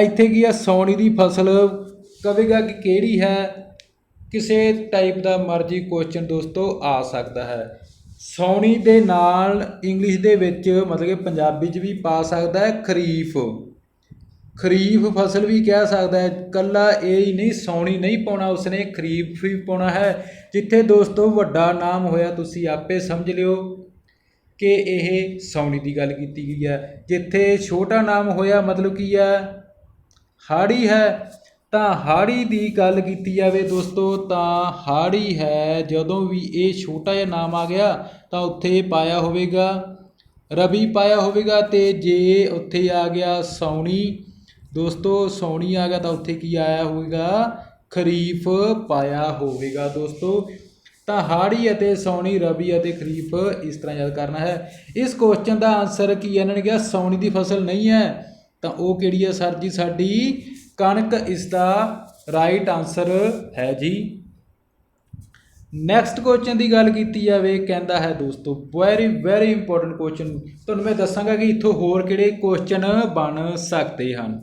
ਇੱਥੇ ਕੀ ਹੈ, ਸੌਣੀ ਦੀ ਫਸਲ ਕਵੇਗਾ ਕਿ ਕਿਹੜੀ ਹੈ ਕਿਸੇ ਟਾਈਪ ਦਾ ਮਰਜ਼ੀ ਕੁਐਸਚਨ ਦੋਸਤੋ ਆ ਸਕਦਾ ਹੈ। ਸੌਣੀ ਦੇ ਨਾਲ ਇੰਗਲਿਸ਼ ਦੇ ਵਿੱਚ ਮਤਲਬ ਕਿ ਪੰਜਾਬੀ 'ਚ ਵੀ ਪਾ ਸਕਦਾ ਹੈ ਖਰੀਫ। ਖਰੀਫ ਫਸਲ ਵੀ ਕਹਿ ਸਕਦਾ ਹੈ, ਕੱਲਾ ਇਹ ਹੀ ਨਹੀਂ, ਸੌਣੀ ਨਹੀਂ ਪਾਉਣਾ ਉਸਨੇ, ਖਰੀਫ ਵੀ ਪਾਉਣਾ ਹੈ। ਜਿੱਥੇ ਦੋਸਤੋ ਵੱਡਾ ਨਾਮ ਹੋਇਆ, ਤੁਸੀਂ ਆਪੇ ਸਮਝ ਲਿਓ ਕਿ ਇਹ ਸੌਣੀ ਦੀ ਗੱਲ ਕੀਤੀ ਗਈ ਹੈ। ਜਿੱਥੇ ਛੋਟਾ ਨਾਮ ਹੋਇਆ, ਮਤਲਬ ਕੀ ਹੈ? ਹਾੜੀ ਹੈ। ਤਾਂ ਹਾੜੀ ਦੀ ਗੱਲ ਕੀਤੀ ਜਾਵੇ ਦੋਸਤੋ, ਤਾਂ ਹਾੜੀ ਹੈ, ਜਦੋਂ ਵੀ ਇਹ ਛੋਟਾ ਜਿਹਾ ਨਾਮ ਆ ਗਿਆ, ਤਾਂ ਉੱਥੇ ਪਾਇਆ ਹੋਵੇਗਾ, ਰਬੀ ਪਾਇਆ ਹੋਵੇਗਾ ਤੇ ਜੇ ਉੱਥੇ ਆ ਗਿਆ ਸੌਣੀ, ਦੋਸਤੋ ਸੌਣੀ ਆ ਗਿਆ ਤਾਂ ਉੱਥੇ ਕੀ ਆਇਆ ਹੋਵੇਗਾ? ਖਰੀਫ ਪਾਇਆ ਹੋਵੇਗਾ ਦੋਸਤੋ। ਤਾਂ ਹਾੜੀ ਅਤੇ ਸੌਣੀ, ਰਬੀ ਅਤੇ ਖਰੀਫ ਇਸ ਤਰ੍ਹਾਂ ਯਾਦ ਕਰਨਾ ਹੈ। ਇਸ ਕੁਐਸਚਨ ਦਾ ਆਨਸਰ ਕੀ ਹੈ? ਇਹਨਾਂ ਨੇ ਕਿਹਾ, ਸੌਣੀ ਦੀ ਫਸਲ ਨਹੀਂ ਹੈ। ਤਾਂ ਉਹ ਕਿਹੜੀ ਹੈ ਸਰ ਜੀ ਸਾਡੀ ਕਣਕ ਇਸ ਦਾ ਰਾਈਟ ਆਨਸਰ ਹੈ ਜੀ। ਨੈਕਸਟ ਕੁਐਸਚਨ ਦੀ ਗੱਲ ਕੀਤੀ ਜਾਵੇ, ਕਹਿੰਦਾ ਹੈ ਦੋਸਤੋ ਵੈਰੀ ਵੈਰੀ ਇੰਪੋਰਟੈਂਟ ਕੁਐਸਚਨ ਤੁਹਾਨੂੰ ਮੈਂ ਦੱਸਾਂਗਾ ਕਿ ਇੱਥੋਂ ਹੋਰ ਕਿਹੜੇ ਕੁਐਸਚਨ ਬਣ ਸਕਦੇ ਹਨ।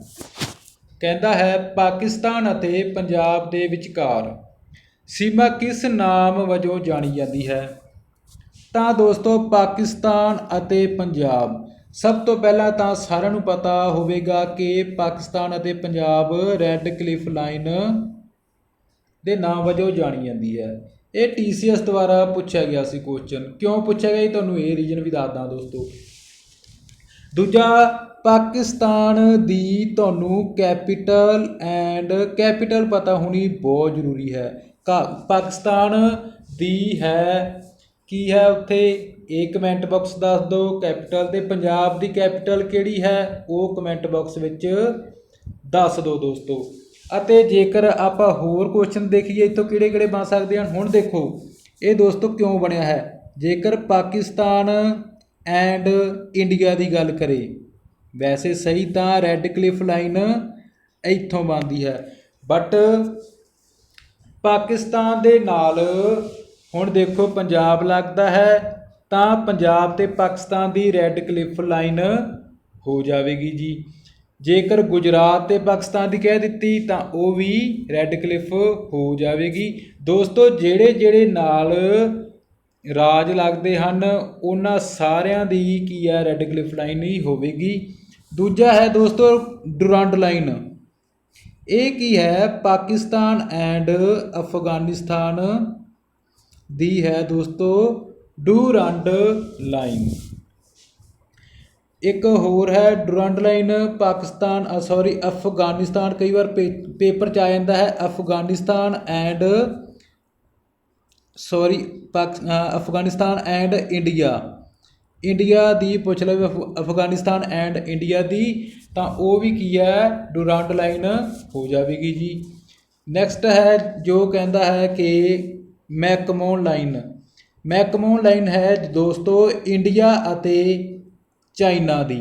ਕਹਿੰਦਾ ਹੈ, ਪਾਕਿਸਤਾਨ ਅਤੇ ਪੰਜਾਬ ਦੇ ਵਿਚਕਾਰ ਸੀਮਾ ਕਿਸ ਨਾਮ ਵਜੋਂ ਜਾਣੀ ਜਾਂਦੀ ਹੈ? ਤਾਂ ਦੋਸਤੋ, ਪਾਕਿਸਤਾਨ ਅਤੇ ਪੰਜਾਬ। ਸਭ ਤੋਂ ਪਹਿਲਾਂ ਤਾਂ ਸਾਰਿਆਂ ਨੂੰ ਪਤਾ ਹੋਵੇਗਾ ਕਿ ਪਾਕਿਸਤਾਨ ਅਤੇ ਪੰਜਾਬ ਰੈੱਡ ਕਲਿਫ ਲਾਈਨ ਦੇ ਨਾਮ ਵਜੋਂ ਜਾਣੀ ਜਾਂਦੀ ਹੈ। ਇਹ TCS ਦੁਆਰਾ ਪੁੱਛਿਆ ਗਿਆ ਸੀ ਕੁਐਸਚਨ ਕਿਉਂ ਪੁੱਛਿਆ ਗਿਆ ਇਹ ਤੁਹਾਨੂੰ ਇਹ ਰੀਜਨ ਵੀ ਦੱਸਦਾ ਦੋਸਤੋ। ਦੂਜਾ, ਪਾਕਿਸਤਾਨ ਦੀ ਤੁਹਾਨੂੰ ਕੈਪੀਟਲ ਐਂਡ ਕੈਪੀਟਲ ਪਤਾ ਹੋਣੀ ਬਹੁਤ ਜ਼ਰੂਰੀ ਹੈ। ਕਾ ਪਾਕਿਸਤਾਨ ਦੀ ਹੈ, ਕੀ ਹੈ ਉੱਥੇ? ਇਹ ਕਮੈਂਟ ਬਾਕਸ ਦੱਸ ਦਿਓ ਕੈਪੀਟਲ ਤੇ ਪੰਜਾਬ ਦੀ ਕੈਪੀਟਲ ਕਿਹੜੀ ਹੈ? ਉਹ ਕਮੈਂਟ ਬਾਕਸ ਵਿੱਚ ਦੱਸ ਦਿਓ ਦੋਸਤੋ। ਅਤੇ ਜੇਕਰ ਆਪਾਂ ਹੋਰ ਕੁਐਸਚਨ ਦੇਖੀਏ, ਇੱਥੋਂ ਕਿਹੜੇ ਕਿਹੜੇ ਬਣ ਸਕਦੇ ਹਨ? ਹੁਣ ਦੇਖੋ, ਇਹ ਦੋਸਤੋ ਕਿਉਂ ਬਣਿਆ ਹੈ? ਜੇਕਰ ਪਾਕਿਸਤਾਨ ਐਂਡ ਇੰਡੀਆ ਦੀ ਗੱਲ ਕਰੇ, ਵੈਸੇ ਸਹੀ ਤਾਂ ਰੈੱਡ ਕਲਿਫ ਲਾਈਨ ਇੱਥੋਂ ਬਣਦੀ ਹੈ। ਬਟ ਪਾਕਿਸਤਾਨ ਦੇ ਨਾਲ, ਹੁਣ ਦੇਖੋ, ਪੰਜਾਬ ਲੱਗਦਾ ਹੈ ਤਾਂ ਪੰਜਾਬ ਤੇ ਪਾਕਿਸਤਾਨ ਦੀ ਰੈੱਡ ਕਲਿਫ ਲਾਈਨ ਹੋ ਜਾਵੇਗੀ ਜੀ। ਜੇਕਰ ਗੁਜਰਾਤ ਤੇ ਪਾਕਿਸਤਾਨ ਦੀ ਕਹਿ ਦਿੱਤੀ, ਤਾਂ ਉਹ ਵੀ ਰੈੱਡ ਕਲਿਫ ਹੋ ਜਾਵੇਗੀ। ਦੋਸਤੋ ਜਿਹੜੇ ਜਿਹੜੇ ਨਾਲ ਰਾਜ ਲੱਗਦੇ ਹਨ, ਉਹਨਾਂ ਸਾਰਿਆਂ ਦੀ ਕੀ ਹੈ ਰੈੱਡ ਕਲਿਫ ਲਾਈਨ ਹੀ ਹੋਵੇਗੀ। ਦੂਜਾ ਹੈ ਦੋਸਤੋ ਡੁਰੰਡ ਲਾਈਨ ਇਹ ਕੀ ਹੈ? ਪਾਕਿਸਤਾਨ ਐਂਡ ਅਫਗਾਨਿਸਤਾਨ ਦੀ ਹੈ ਦੋਸਤੋ ਡੂਰੰਡ ਲਾਈਨ। ਇੱਕ ਹੋਰ ਹੈ Durand line Pakistan sorry Afghanistan. ਕਈ ਵਾਰ ਪੇ- ਪੇਪਰ ਚ ਆ ਜਾਂਦਾ ਹੈ, Afghanistan and sorry Pak Afghanistan and India. India ਦੀ ਪੁੱਛ ਲਵੇ ਅਫ- ਅਫਗਾਨਿਸਤਾਨ ਐਂਡ ਇੰਡੀਆ ਦੀ, ਤਾਂ ਉਹ ਵੀ ਕੀ ਹੈ? ਡੂਰਾਂਡ ਲਾਈਨ ਹੋ ਜਾਵੇਗੀ ਜੀ। ਨੈਕਸਟ ਹੈ, ਜੋ ਕਹਿੰਦਾ ਹੈ ਕਿ ਮੈਕਮੋਨ ਲਾਈਨ। ਮੈਕਮੋਨ ਲਾਈਨ ਹੈ ਦੋਸਤੋ, ਇੰਡੀਆ ਅਤੇ ਚਾਈਨਾ ਦੀ।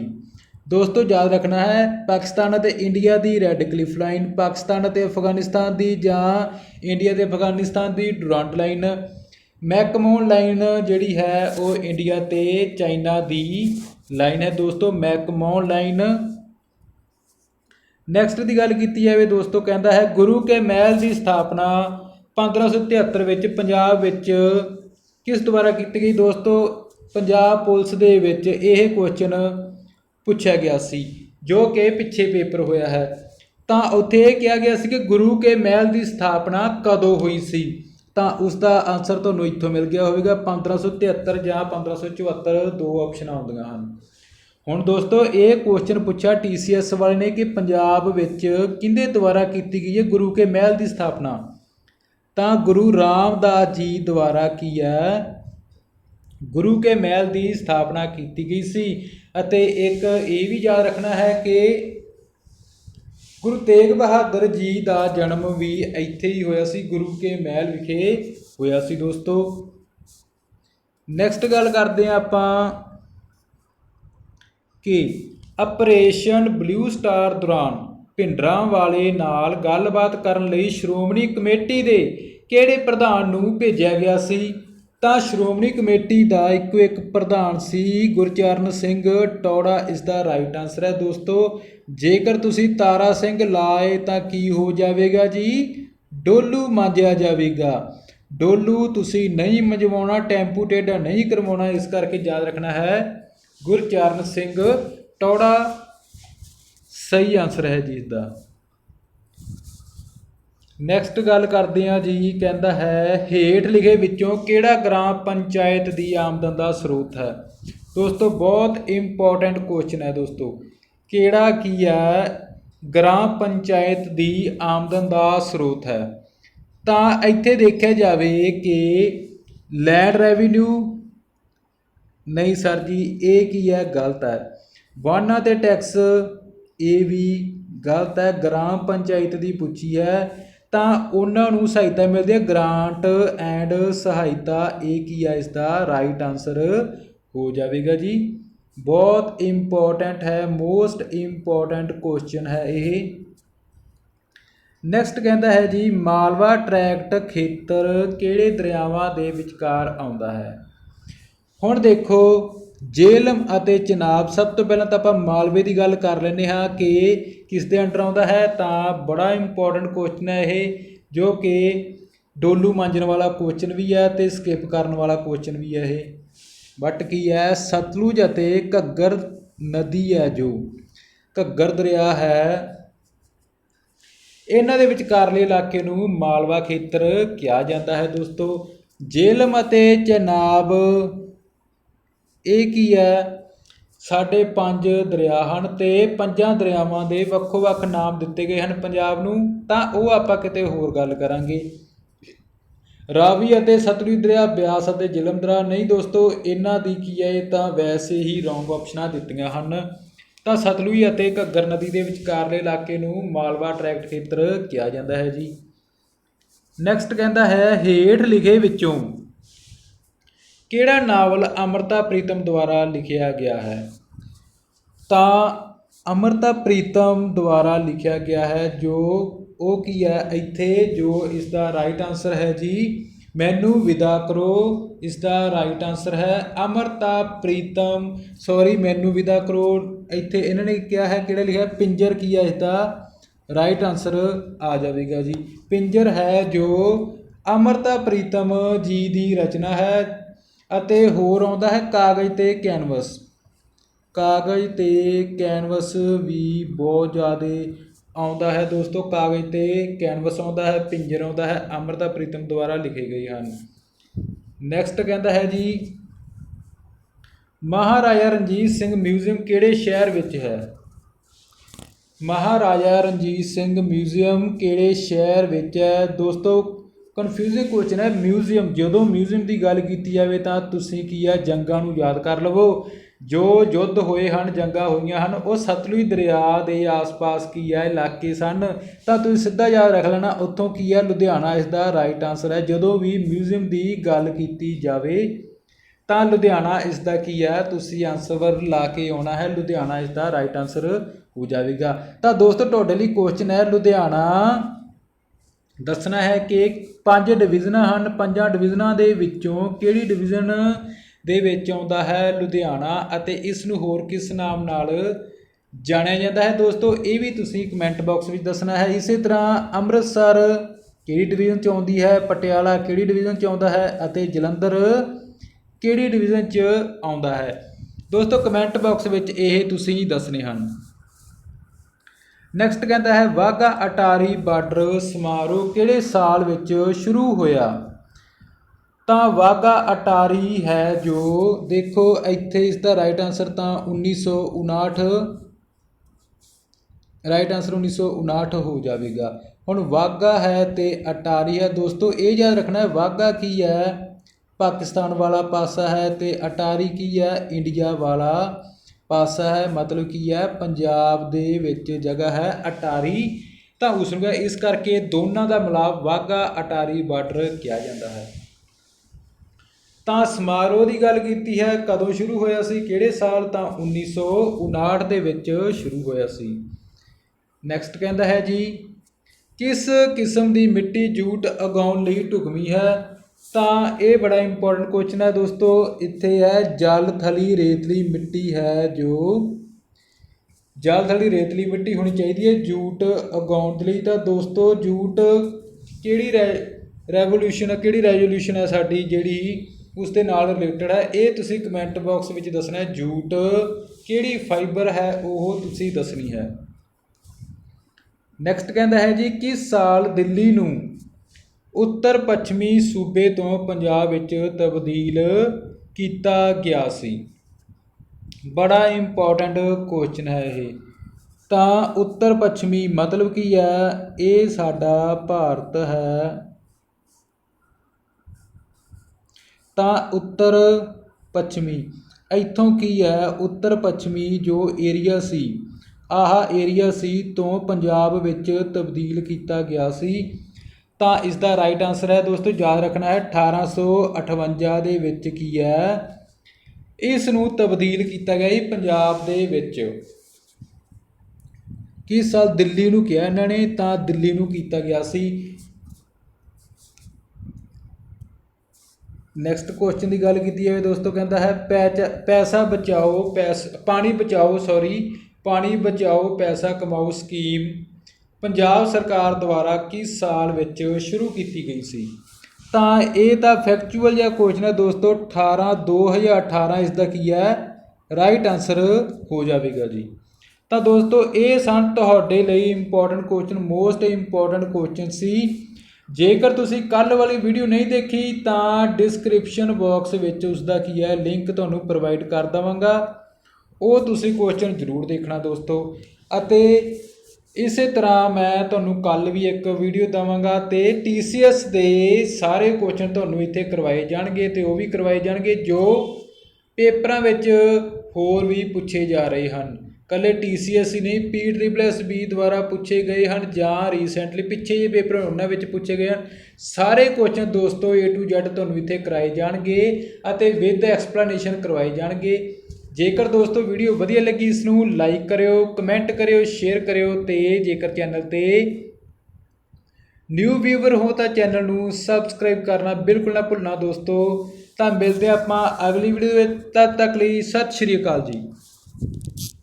ਦੋਸਤੋ, ਯਾਦ ਰੱਖਣਾ ਹੈ, ਪਾਕਿਸਤਾਨ ਅਤੇ ਇੰਡੀਆ ਦੀ ਰੈੱਡ ਕਲਿਫ ਲਾਈਨ ਪਾਕਿਸਤਾਨ ਅਤੇ ਅਫਗਾਨਿਸਤਾਨ ਦੀ ਜਾਂ ਇੰਡੀਆ ਤੇ ਅਫਗਾਨਿਸਤਾਨ ਦੀ ਡੁਰਾਂਟ ਲਾਈਨ ਮੈਕਮੋਨ ਲਾਈਨ ਜਿਹੜੀ ਹੈ, ਉਹ ਇੰਡੀਆ ਤੇ ਚਾਈਨਾ ਦੀ ਲਾਈਨ ਹੈ ਦੋਸਤੋ ਮੈਕਮੋਨ ਲਾਈਨ। ਨੈਕਸਟ ਦੀ ਗੱਲ ਕੀਤੀ ਜਾਵੇ ਦੋਸਤੋ, ਕਹਿੰਦਾ ਹੈ, ਗੁਰੂ ਕੇ ਮਹਿਲ ਦੀ ਸਥਾਪਨਾ 1573 ਵਿੱਚ ਪੰਜਾਬ ਵਿੱਚ ਕਿਸ ਦੁਆਰਾ ਕੀਤੀ ਗਈ? ਦੋਸਤੋ, ਪੰਜਾਬ ਪੁਲਿਸ ਦੇ ਵਿੱਚ ਇਹ ਕੁਐਸਚਨ ਪੁੱਛਿਆ ਗਿਆ ਸੀ, ਜੋ ਕਿ ਪਿੱਛੇ ਪੇਪਰ ਹੋਇਆ ਹੈ। ਤਾਂ ਉੱਥੇ ਇਹ ਕਿਹਾ ਗਿਆ ਸੀ ਕਿ ਗੁਰੂ ਕੇ ਮਹਿਲ ਦੀ ਸਥਾਪਨਾ ਕਦੋਂ ਹੋਈ ਸੀ? ਤਾਂ ਉਸ ਦਾ ਆਨਸਰ ਤੁਹਾਨੂੰ ਇੱਥੋਂ ਮਿਲ ਗਿਆ ਹੋਵੇਗਾ 1573 ਜਾਂ 1574 ਦੋ ਆਪਸ਼ਨਾਂ ਆਉਂਦੀਆਂ ਹਨ। ਹੁਣ ਦੋਸਤੋ, ਇਹ ਕੁਐਸਚਨ ਪੁੱਛਿਆ TCS ਵਾਲੇ ਨੇ ਕਿ ਪੰਜਾਬ ਵਿੱਚ ਕਿਹਦੇ ਦੁਆਰਾ ਕੀਤੀ ਗਈ ਹੈ ਗੁਰੂ ਕੇ ਮਹਿਲ ਦੀ ਸਥਾਪਨਾ? ਤਾਂ ਗੁਰੂ ਰਾਮਦਾਸ ਜੀ ਦੁਆਰਾ ਕੀ ਹੈ? ਗੁਰੂ ਕੇ ਮਹਿਲ ਦੀ ਸਥਾਪਨਾ ਕੀਤੀ ਗਈ ਸੀ ਅਤੇ ਇੱਕ ਇਹ ਵੀ ਯਾਦ ਰੱਖਣਾ ਹੈ ਕਿ ਗੁਰੂ ਤੇਗ ਬਹਾਦਰ ਜੀ ਦਾ ਜਨਮ ਵੀ ਇੱਥੇ ਹੀ ਹੋਇਆ ਸੀ, ਗੁਰੂ ਕੇ ਮਹਿਲ ਵਿਖੇ ਹੋਇਆ ਸੀ ਦੋਸਤੋ। ਨੈਕਸਟ ਗੱਲ ਕਰਦੇ ਹਾਂ ਆਪਾਂ ਕਿ ਆਪਰੇਸ਼ਨ ਬਲੂ ਸਟਾਰ ਦੌਰਾਨ ਭਿੰਡਰਾਂ ਵਾਲੇ ਨਾਲ ਗੱਲਬਾਤ ਕਰਨ ਲਈ ਸ਼੍ਰੋਮਣੀ ਕਮੇਟੀ ਦੇ ਕਿਹੜੇ ਪ੍ਰਧਾਨ ਨੂੰ ਭੇਜਿਆ ਗਿਆ ਸੀ? ਤਾਂ ਸ਼੍ਰੋਮਣੀ ਕਮੇਟੀ ਦਾ ਇੱਕੋ ਇੱਕ ਪ੍ਰਧਾਨ ਸੀ ਗੁਰਚਰਨ ਸਿੰਘ ਟੌੜਾ। ਇਸ ਦਾ ਰਾਈਟ ਆਨਸਰ ਹੈ ਦੋਸਤੋ, ਜੇਕਰ ਤੁਸੀਂ ਤਾਰਾ ਸਿੰਘ ਲਾਏ ਤਾਂ ਕੀ ਹੋ ਜਾਵੇਗਾ ਜੀ? ਡੋਲੂ ਮਾਂਜਿਆ ਜਾਵੇਗਾ। ਡੋਲੂ, ਤੁਸੀਂ ਨਹੀਂ ਮੰਜਵਾਉਣਾ, ਟੈਂਪੂ ਟੇਡਾ ਨਹੀਂ ਕਰਵਾਉਣਾ, ਇਸ ਕਰਕੇ ਯਾਦ ਰੱਖਣਾ ਹੈ। ਗੁਰਚਰਨ ਸਿੰਘ ਟੌੜਾ ਸਹੀ ਆਨਸਰ ਹੈ ਜੀ ਇਸ ਦਾ ਨੈਕਸਟ ਗੱਲ ਕਰਦੇ ਹਾਂ ਜੀ, ਕਹਿੰਦਾ ਹੈ, ਹੇਠ ਲਿਖੇ ਵਿੱਚੋਂ ਕਿਹੜਾ ਗ੍ਰਾਮ ਪੰਚਾਇਤ ਦੀ ਆਮਦਨ ਦਾ ਸਰੋਤ ਹੈ? ਦੋਸਤੋ, ਬਹੁਤ ਇੰਪੋਰਟੈਂਟ ਕੁਐਸਚਨ ਹੈ ਦੋਸਤੋ। ਕਿਹੜਾ ਕੀ ਹੈ? ਗ੍ਰਾਮ ਪੰਚਾਇਤ ਦੀ ਆਮਦਨ ਦਾ ਸਰੋਤ ਹੈ। ਤਾਂ ਇੱਥੇ ਦੇਖਿਆ ਜਾਵੇ ਕਿ ਲੈਂਡ ਰੈਵਨਿਊ ਨਹੀਂ ਸਰ ਜੀ, ਇਹ ਕੀ ਹੈ? ਗਲਤ ਹੈ। ਵਾਹਨਾਂ ਤੇ ਟੈਕਸ ਇਹ ਵੀ ਗਲਤ ਹੈ, ਗ੍ਰਾਮ ਪੰਚਾਇਤ ਦੀ ਪੁੱਛੀ ਹੈ, ਤਾਂ ਉਹਨਾਂ ਨੂੰ ਸਹਾਇਤਾ ਮਿਲਦੀ ਹੈ। ਗ੍ਰਾਂਟ ਐਂਡ ਸਹਾਇਤਾ, ਇਹ ਕੀ ਹੈ ਇਸ ਦਾ ਰਾਈਟ ਆਨਸਰ ਹੋ ਜਾਵੇਗਾ ਜੀ। ਬਹੁਤ ਇੰਪੋਰਟੈਂਟ ਹੈ ਮੋਸਟ ਇੰਪੋਰਟੈਂਟ ਕੁਐਸਚਨ ਹੈ ਇਹ। ਨੈਕਸਟ ਕਹਿੰਦਾ ਹੈ ਜੀ, ਮਾਲਵਾ ਟਰੈਕਟ ਖੇਤਰ ਕਿਹੜੇ ਦਰਿਆਵਾਂ ਦੇ ਵਿਚਕਾਰ ਆਉਂਦਾ ਹੈ? ਹੁਣ ਦੇਖੋ ਜੇਲਮ ਅਤੇ ਚਨਾਬ, ਸਭ ਤੋਂ ਪਹਿਲਾਂ ਤਾਂ ਆਪਾਂ ਮਾਲਵੇ ਦੀ ਗੱਲ ਕਰ ਲੈਂਦੇ ਹਾਂ ਕਿ ਕਿਸ ਦੇ ਅੰਡਰ ਆਉਂਦਾ ਹੈ? ਤਾਂ ਬੜਾ ਇੰਪੋਰਟੈਂਟ ਕੁਐਸਚਨ ਹੈ ਇਹ, ਜੋ ਕਿ ਡੋਲੂ ਮਾਂਜਣ ਵਾਲਾ ਕੁਐਸਚਨ ਵੀ ਹੈ ਤੇ ਸਕਿਪ ਕਰਨ ਵਾਲਾ ਕੁਐਸਚਨ ਵੀ ਹੈ ਇਹ। ਬਟ ਕੀ ਹੈ? ਸਤਲੁਜ ਅਤੇ ਘੱਗਰ ਨਦੀ ਹੈ ਜੋ। ਘੱਗਰ ਦਰਿਆ ਹੈ। ਇਹਨਾਂ ਦੇ ਵਿਚਕਾਰਲੇ ਇਲਾਕੇ ਨੂੰ ਮਾਲਵਾ ਖੇਤਰ ਕਿਹਾ ਜਾਂਦਾ ਹੈ ਦੋਸਤੋ। ਜੇਲਮ ਅਤੇ ਚਨਾਬ ਇਹ ਕੀ ਹੈ? ਸਾਡੇ ਪੰਜ ਦਰਿਆ ਹਨ ਤੇ ਪੰਜਾਂ ਦਰਿਆਵਾਂ ਦੇ ਵੱਖੋ-ਵੱਖ ਨਾਮ ਦਿੱਤੇ ਗਏ ਹਨ ਪੰਜਾਬ ਨੂੰ, ਤਾਂ ਉਹ ਆਪਾਂ ਕਿਤੇ ਹੋਰ ਗੱਲ ਕਰਾਂਗੇ। ਰਾਵੀ ਅਤੇ ਸਤਲੁਜ ਦਰਿਆ, ਬਿਆਸ ਅਤੇ ਜੇਹਲਮ ਦਰਿਆ ਨਹੀਂ ਦੋਸਤੋ, ਇਹਨਾਂ ਦੀ ਕੀ ਹੈ? ਇਹ ਤਾਂ ਵੈਸੇ ਹੀ ਰੋਂਗ ਆਪਸ਼ਨਾਂ ਦਿੱਤੀਆਂ ਹਨ। ਤਾਂ ਸਤਲੁਜ ਅਤੇ ਘੱਗਰ ਨਦੀ ਦੇ ਵਿਚਕਾਰਲੇ ਇਲਾਕੇ ਨੂੰ ਮਾਲਵਾ ਟਰੈਕਟ ਖੇਤਰ ਕਿਹਾ ਜਾਂਦਾ ਹੈ ਜੀ। ਨੈਕਸਟ ਕਹਿੰਦਾ ਹੈ, ਹੇਠ ਲਿਖੇ ਵਿੱਚੋਂ ਕਿਹੜਾ ਨਾਵਲ ਅੰਮ੍ਰਿਤਾ ਪ੍ਰੀਤਮ ਦੁਆਰਾ ਲਿਖਿਆ ਗਿਆ ਹੈ? ਤਾਂ ਅੰਮ੍ਰਿਤਾ ਪ੍ਰੀਤਮ ਦੁਆਰਾ ਲਿਖਿਆ ਗਿਆ ਹੈ, ਜੋ ਉਹ ਕੀ ਹੈ? ਇੱਥੇ ਜੋ ਇਸ ਦਾ ਰਾਈਟ ਆਨਸਰ ਹੈ ਜੀ, ਮੈਨੂੰ ਵਿਦਾ ਕਰੋ ਇਸ ਦਾ ਰਾਈਟ ਆਨਸਰ ਹੈ ਅਮਰਤਾ ਪ੍ਰੀਤਮ। ਸੌਰੀ ਮੈਨੂੰ ਵਿਦਾ ਕਰੋ। ਇੱਥੇ ਇਹਨਾਂ ਨੇ ਕਿਹਾ ਹੈ, ਕਿਹੜਾ ਲਿਖਿਆ? ਪਿੰਜਰ ਕੀ ਹੈ ਇਸ ਦਾ ਰਾਈਟ ਆਨਸਰ ਆ ਜਾਵੇਗਾ ਜੀ। ਪਿੰਜਰ ਹੈ ਜੋ ਅਮਰਤਾ ਪ੍ਰੀਤਮ ਜੀ ਦੀ ਰਚਨਾ ਹੈ। ਅਤੇ ਹੋਰ ਆਉਂਦਾ ਹੈ ਕਾਗਜ਼ ਤੇ ਕੈਨਵਸ। ਕਾਗਜ਼ ਤੇ ਕੈਨਵਸ ਵੀ ਬਹੁਤ ਜ਼ਿਆਦਾ ਆਉਂਦਾ ਹੈ ਦੋਸਤੋ। ਕਾਗਜ਼ ਤੇ ਕੈਨਵਸ ਆਉਂਦਾ ਹੈ, ਪਿੰਜਰ ਆਉਂਦਾ ਹੈ, ਅਮਰਤਾ ਪ੍ਰੀਤਮ ਦੁਆਰਾ ਲਿਖੇ ਗਏ ਹਨ। ਨੈਕਸਟ ਕਹਿੰਦਾ ਹੈ ਜੀ, ਮਹਾਰਾਜਾ ਰਣਜੀਤ ਸਿੰਘ ਮਿਊਜ਼ੀਅਮ ਕਿਹੜੇ ਸ਼ਹਿਰ ਵਿੱਚ ਹੈ? ਮਹਾਰਾਜਾ ਰਣਜੀਤ ਸਿੰਘ ਮਿਊਜ਼ੀਅਮ ਕਿਹੜੇ ਸ਼ਹਿਰ ਵਿੱਚ ਹੈ? ਦੋਸਤੋ ਕਨਫਿਊਜ਼ਿੰਗ ਕੁਐਸਚਨ ਹੈ ਮਿਊਜ਼ੀਅਮ ਜਦੋਂ ਮਿਊਜ਼ੀਅਮ ਦੀ ਗੱਲ ਕੀਤੀ ਜਾਵੇ ਤਾਂ ਤੁਸੀਂ ਕੀ ਹੈ ਜੰਗਾਂ ਨੂੰ ਯਾਦ ਕਰ ਲਵੋ। ਜੋ ਯੁੱਧ ਹੋਏ ਹਨ, ਜੰਗਾਂ ਹੋਈਆਂ ਹਨ, ਉਹ ਸਤਲੁਜ ਦਰਿਆ ਦੇ ਆਸ-ਪਾਸ ਕੀ ਹੈ ਇਲਾਕੇ ਸਨ। ਤਾਂ ਤੁਸੀਂ ਸਿੱਧਾ ਯਾਦ ਰੱਖ ਲੈਣਾ, ਉੱਥੋਂ ਕੀ ਹੈ ਲੁਧਿਆਣਾ ਇਸ ਦਾ ਰਾਈਟ ਆਨਸਰ ਹੈ। ਜਦੋਂ ਵੀ ਮਿਊਜ਼ੀਅਮ ਦੀ ਗੱਲ ਕੀਤੀ ਜਾਵੇ, ਤਾਂ ਲੁਧਿਆਣਾ ਇਸ ਦਾ ਕੀ ਹੈ ਤੁਸੀਂ ਆਨਸਰ ਲਾ ਕੇ ਆਉਣਾ ਹੈ, ਲੁਧਿਆਣਾ ਇਸ ਦਾ ਰਾਈਟ ਆਨਸਰ ਹੋ ਜਾਵੇਗਾ। ਤਾਂ ਦੋਸਤੋ, ਤੁਹਾਡੇ ਲਈ ਕੁਐਸਚਨ ਹੈ, ਲੁਧਿਆਣਾ ਦੱਸਣਾ ਹੈ ਕਿ ਪੰਜ ਡਿਵੀਜ਼ਨਾਂ ਹਨ। ਪੰਜਾਂ ਡਿਵੀਜ਼ਨਾਂ ਦੇ ਵਿੱਚੋਂ ਕਿਹੜੀ ਡਿਵੀਜ਼ਨ ਦੇ ਵਿੱਚ ਆਉਂਦਾ ਹੈ? ਲੁਧਿਆਣਾ ਅਤੇ ਇਸ ਨੂੰ ਹੋਰ ਕਿਸ ਨਾਮ ਨਾਲ ਜਾਣਿਆ ਜਾਂਦਾ ਹੈ? ਦੋਸਤੋ, ਇਹ ਵੀ ਤੁਸੀਂ ਕਮੈਂਟ ਬਾਕਸ ਵਿੱਚ ਦੱਸਣਾ ਹੈ। ਇਸੇ ਤਰ੍ਹਾਂ ਅੰਮ੍ਰਿਤਸਰ ਕਿਹੜੀ ਡਿਵੀਜ਼ਨ ਚ ਆਉਂਦੀ ਹੈ? ਪਟਿਆਲਾ ਕਿਹੜੀ ਡਿਵੀਜ਼ਨ ਚ ਆਉਂਦਾ ਹੈ? ਅਤੇ ਜਲੰਧਰ ਕਿਹੜੀ ਡਿਵੀਜ਼ਨ ਚ ਆਉਂਦਾ ਹੈ? ਦੋਸਤੋ ਕਮੈਂਟ ਬਾਕਸ ਵਿੱਚ ਇਹ ਤੁਸੀਂ ਦੱਸਣੇ ਹਨ। ਨੈਕਸਟ ਕਹਿੰਦਾ ਹੈ ਵਾਗਾ ਅਟਾਰੀ ਬਾਰਡਰ ਸਮਾਰੋਹ ਕਿਹੜੇ ਸਾਲ ਵਿੱਚ ਸ਼ੁਰੂ ਹੋਇਆ? ਤਾਂ ਵਾਗਾ ਅਟਾਰੀ ਹੈ ਜੋ, ਦੇਖੋ ਇੱਥੇ ਇਸ ਦਾ ਰਾਈਟ ਆਨਸਰ ਤਾਂ 1959 ਰਾਈਟ ਆਨਸਰ 1959 ਹੋ ਜਾਵੇਗਾ। ਹੁਣ ਵਾਗਾ ਹੈ ਤੇ ਅਟਾਰੀ ਹੈ, ਦੋਸਤੋ ਇਹ ਯਾਦ ਰੱਖਣਾ ਹੈ ਵਾਗਾ ਕੀ ਹੈ? ਪਾਕਿਸਤਾਨ ਵਾਲਾ ਪਾਸਾ ਹੈ ਤੇ ਅਟਾਰੀ ਕੀ ਹੈ? ਇੰਡੀਆ ਵਾਲਾ ਪਾਸਾ ਹੈ, ਮਤਲਬ ਕੀ ਹੈ, ਪੰਜਾਬ ਦੇ ਵਿੱਚ ਜਗ੍ਹਾ ਹੈ ਅਟਾਰੀ। ਤਾਂ ਉਸ ਨੂੰ ਇਸ ਕਰਕੇ ਦੋਨਾਂ ਦਾ ਮਿਲਾਪ ਵਾਗਾ ਅਟਾਰੀ ਬਾਰਡਰ ਕਿਹਾ ਜਾਂਦਾ ਹੈ। ਤਾਂ ਸਮਾਰੋਹ ਦੀ ਗੱਲ ਕੀਤੀ ਹੈ, ਕਦੋਂ ਸ਼ੁਰੂ ਹੋਇਆ ਸੀ, ਕਿਹੜੇ ਸਾਲ? ਤਾਂ 1959 ਦੇ ਵਿੱਚ ਸ਼ੁਰੂ ਹੋਇਆ ਸੀ। ਨੈਕਸਟ ਕਹਿੰਦਾ ਹੈ ਜੀ, ਕਿਸ ਕਿਸਮ ਦੀ ਮਿੱਟੀ ਜੂਟ ਉਗਾਉਣ ਲਈ ਢੁਕਵੀਂ ਹੈ? ਤਾਂ ਇਹ ਬੜਾ ਇੰਪੋਰਟੈਂਟ ਕੁਐਸਚਨ ਹੈ ਦੋਸਤੋ, ਇੱਥੇ ਹੈ ਜਲ ਥਲੀ ਰੇਤਲੀ ਮਿੱਟੀ ਹੈ ਜੋ। ਜਲ ਥਲੀ ਰੇਤਲੀ ਮਿੱਟੀ ਹੋਣੀ ਚਾਹੀਦੀ ਹੈ, ਜੂਟ ਉਗਾਉਣ ਦੇ ਲਈ। ਤਾਂ ਦੋਸਤੋ, ਜੂਟ ਕਿਹੜੀ ਰੈਵੋਲੂਸ਼ਨ ਕਿਹੜੀ ਰੈਜੋਲੂਸ਼ਨ ਹੈ ਸਾਡੀ ਜਿਹੜੀ ਉਸ ਦੇ ਨਾਲ ਰਿਲੇਟਡ ਹੈ? ਇਹ ਤੁਸੀਂ ਕਮੈਂਟ ਬਾਕਸ ਵਿੱਚ ਦੱਸਣਾ ਹੈ, ਜੂਟ ਕਿਹੜੀ ਫਾਈਬਰ ਹੈ, ਉਹ ਤੁਸੀਂ ਦੱਸਣੀ ਹੈ। ਨੈਕਸਟ ਕਹਿੰਦਾ ਹੈ ਜੀ ਕਿਸ ਸਾਲ ਦਿੱਲੀ ਨੂੰ ਉੱਤਰ ਪੱਛਮੀ ਸੂਬੇ ਤੋਂ ਪੰਜਾਬ ਵਿੱਚ ਤਬਦੀਲ ਕੀਤਾ ਗਿਆ ਸੀ। ਬੜਾ ਇੰਪੋਰਟੈਂਟ ਕੁਐਸਚਨ ਹੈ ਇਹ। ਤਾਂ ਉੱਤਰ ਪੱਛਮੀ ਮਤਲਬ ਕੀ ਹੈ? ਇਹ ਸਾਡਾ ਭਾਰਤ ਹੈ। ਤਾਂ ਉੱਤਰ ਪੱਛਮੀ। ਇੱਥੋਂ ਕੀ ਹੈ? ਉੱਤਰ ਪੱਛਮੀ ਜੋ ਏਰੀਆ ਸੀ, ਆਹ ਏਰੀਆ ਸੀ ਤੋਂ ਪੰਜਾਬ ਵਿੱਚ ਤਬਦੀਲ ਕੀਤਾ ਗਿਆ ਸੀ। ਤਾਂ ਇਸ ਦਾ ਰਾਈਟ ਆਨਸਰ ਹੈ ਦੋਸਤੋ, ਯਾਦ ਰੱਖਣਾ ਹੈ 1858 ਦੇ ਵਿੱਚ ਕੀ ਹੈ? ਇਸ ਨੂੰ ਤਬਦੀਲ ਕੀਤਾ ਗਿਆ ਸੀ ਪੰਜਾਬ ਦੇ ਵਿੱਚ। ਕਿਸ ਸਾਲ ਦਿੱਲੀ ਨੂੰ ਕਿਹਾ ਇਹਨਾਂ ਨੇ? ਤਾਂ ਦਿੱਲੀ ਨੂੰ ਕੀਤਾ ਗਿਆ ਸੀ। ਨੈਕਸਟ ਕੁਐਸਚਨ ਦੀ ਗੱਲ ਕੀਤੀ ਜਾਵੇ ਦੋਸਤੋ, ਕਹਿੰਦਾ ਹੈ, ਪੈਚ- ਪੈਸਾ ਬਚਾਓ, ਪੈਸ, ਪਾਣੀ ਬਚਾਓ ਸੌਰੀ ਪਾਣੀ ਬਚਾਓ, ਪੈਸਾ ਕਮਾਓ ਸਕੀਮ। ਪੰਜਾਬ ਸਰਕਾਰ ਦੁਆਰਾ ਕਿਸ ਸਾਲ ਵਿੱਚ ਸ਼ੁਰੂ ਕੀਤੀ ਗਈ ਸੀ? ਤਾਂ ਇਹ ਤਾਂ ਫੈਕਚੁਅਲ ਜਿਹਾ ਕੁਐਸਚਨ ਹੈ ਦੋਸਤੋ 18 2018 ਇਸ ਦਾ ਕੀ ਹੈ? ਰਾਈਟ ਆਨਸਰ ਹੋ ਜਾਵੇਗਾ ਜੀ। ਤਾਂ ਦੋਸਤੋ, ਇਹ ਸਨ ਤੁਹਾਡੇ ਲਈ important question most important question ਸੀ। ਜੇਕਰ ਤੁਸੀਂ ਕੱਲ ਵਾਲੀ ਵੀਡੀਓ ਨਹੀਂ ਦੇਖੀ, ਤਾਂ ਡਿਸਕ੍ਰਿਪਸ਼ਨ ਬਾਕਸ ਵਿੱਚ ਉਸ ਦਾ ਕੀ ਹੈ? ਲਿੰਕ ਤੁਹਾਨੂੰ ਪ੍ਰੋਵਾਈਡ ਕਰ ਦਵਾਂਗਾ। ਉਹ ਤੁਸੀਂ ਕੁਐਸਚਨ ਜ਼ਰੂਰ ਦੇਖਣਾ ਦੋਸਤੋ। ਅਤੇ ਇਸੇ ਤਰ੍ਹਾਂ ਮੈਂ ਤੁਹਾਨੂੰ ਕੱਲ ਵੀ ਇੱਕ ਵੀਡੀਓ ਦਵਾਂਗਾ ਤੇ TCS ਦੇ ਸਾਰੇ ਕੁਐਸਚਨ ਤੁਹਾਨੂੰ ਇੱਥੇ ਕਰਵਾਏ ਜਾਣਗੇ ਤੇ ਉਹ ਵੀ ਕਰਵਾਏ ਜਾਣਗੇ, ਜੋ ਪੇਪਰਾਂ ਵਿੱਚ ਹੋਰ ਵੀ ਪੁੱਛੇ ਜਾ ਰਹੇ ਹਨ। ਕੱਲੇ TCS ਹੀ ਨਹੀਂ PSSB ਦੁਆਰਾ ਪੁੱਛੇ ਗਏ ਹਨ ਜਾਂ ਰੀਸੈਂਟਲੀ ਪਿੱਛੇ ਜੇ ਪੇਪਰ ਉਹਨਾਂ ਵਿੱਚ ਪੁੱਛੇ ਗਏ ਹਨ। ਸਾਰੇ ਕੁਐਸਚਨ ਦੋਸਤੋ A to Z ਤੁਹਾਨੂੰ ਇੱਥੇ ਕਰਾਏ ਜਾਣਗੇ ਅਤੇ ਵਿਦ ਐਕਸਪਲੇਨੇਸ਼ਨ ਕਰਵਾਏ ਜਾਣਗੇ। ਜੇਕਰ ਦੋਸਤੋ ਵੀਡੀਓ ਵਧੀਆ ਲੱਗੀ ਇਸ ਨੂੰ ਲਾਈਕ ਕਰਿਓ ਕਮੈਂਟ ਕਰਿਓ ਸ਼ੇਅਰ ਕਰਿਓ ਤੇ ਜੇਕਰ ਚੈਨਲ ਤੇ ਨਿਊ ਵੀਵਰ ਹੋ ਤਾਂ ਚੈਨਲ ਨੂੰ ਸਬਸਕ੍ਰਾਈਬ ਕਰਨਾ ਬਿਲਕੁਲ ਨਾ ਭੁੱਲਣਾ ਦੋਸਤੋ। ਤਾਂ ਮਿਲਦੇ ਹਾਂ ਆਪਾਂ ਅਗਲੀ ਵੀਡੀਓ ਵਿੱਚ ਤਦ ਤੱਕ ਲਈ ਸਤਿ ਸ਼੍ਰੀ ਅਕਾਲ ਜੀ।